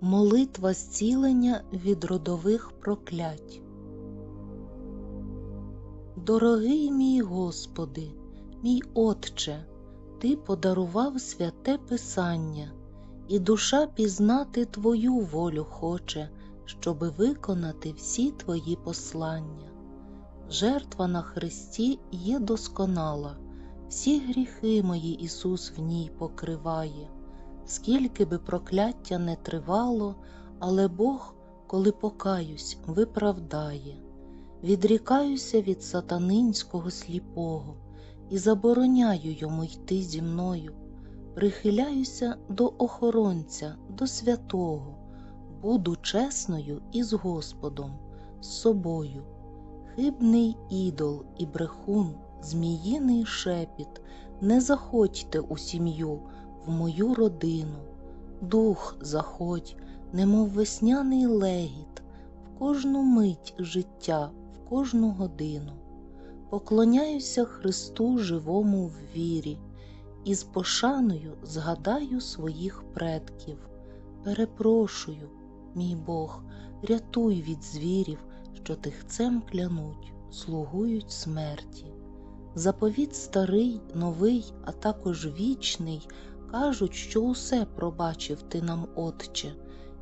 Молитва зцілення від родових проклять. Дорогий мій Господи, мій Отче, Ти подарував святе Писання, і душа пізнати Твою волю хоче, щоби виконати всі Твої послання. Жертва на Христі є досконала, всі гріхи мої Ісус в ній покриває скільки би прокляття не тривало, але Бог, коли покаюсь, виправдає. Відрікаюся від сатанинського сліпого і забороняю йому йти зі мною, прихиляюся до охоронця, до святого, буду чесною із Господом, з собою. Хибний ідол і брехун, зміїний шепіт, не заходьте у сім'ю в мою родину, дух заходь, немов весняний легіт, в кожну мить життя, в кожну годину. Поклоняюся Христу живому в вірі, і з пошаною згадаю своїх предків. Перепрошую, мій Бог, рятуй від звірів, що тихцем клянуть, слугують смерті. Заповіт старий, новий, а також вічний Кажуть, що усе пробачив ти нам, Отче.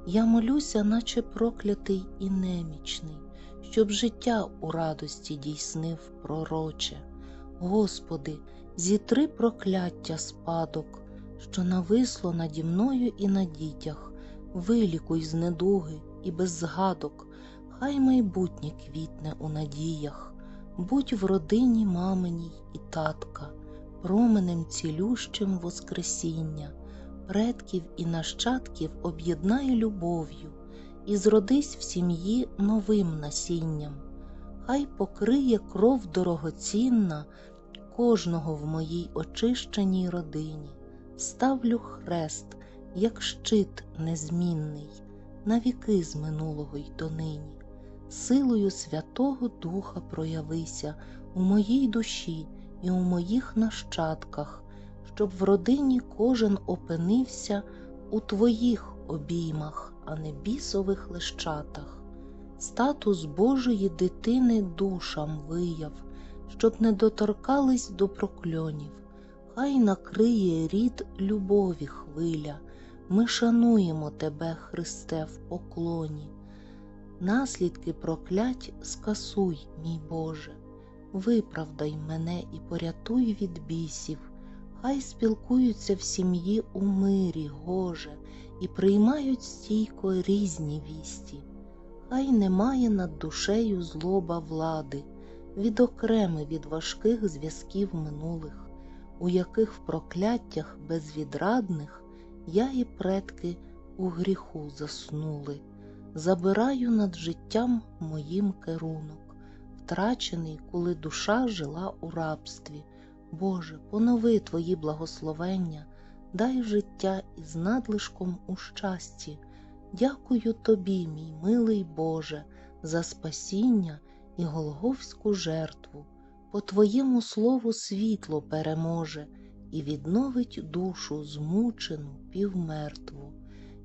Я молюся, наче проклятий і немічний, щоб життя у радості дійснив пророче. Господи, зітри прокляття спадок, що нависло наді мною і на дітях, вилікуй з недуги і без згадок, хай майбутнє квітне у надіях, будь в родині маминій і татка променем цілющим Воскресіння, предків і нащадків об'єднай любов'ю і зродись в сім'ї новим насінням, хай покриє кров дорогоцінна кожного в моїй очищеній родині, ставлю хрест, як щит незмінний, на віки з минулого й донині. Силою Святого Духа проявися у моїй душі і у моїх нащадках, щоб в родині кожен опинився у твоїх обіймах, а не бісових лещатах. Статус Божої дитини душам вияв, щоб не доторкались до прокльонів, хай накриє рід любові хвиля, ми шануємо Тебе, Христе, в поклоні. Наслідки проклять скасуй, мій Боже виправдай мене і порятуй від бісів, хай спілкуються в сім'ї у мирі, Гоже, і приймають стійко різні вісті, хай немає над душею злоба влади, відокреми від важких зв'язків минулих, у яких в прокляттях безвідрадних я і предки у гріху заснули. Забираю над життям моїм керунок втрачений, коли душа жила у рабстві. Боже, понови Твої благословення, дай життя із надлишком у щасті. Дякую Тобі, мій милий Боже, за спасіння і голговську жертву. По Твоєму слову світло переможе і відновить душу змучену, півмертву.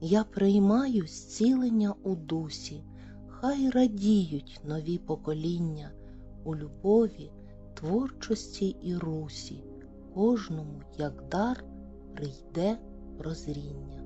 Я приймаю зцілення у дусі хай радіють нові покоління у любові, творчості і русі, кожному, як дар, прийде прозріння.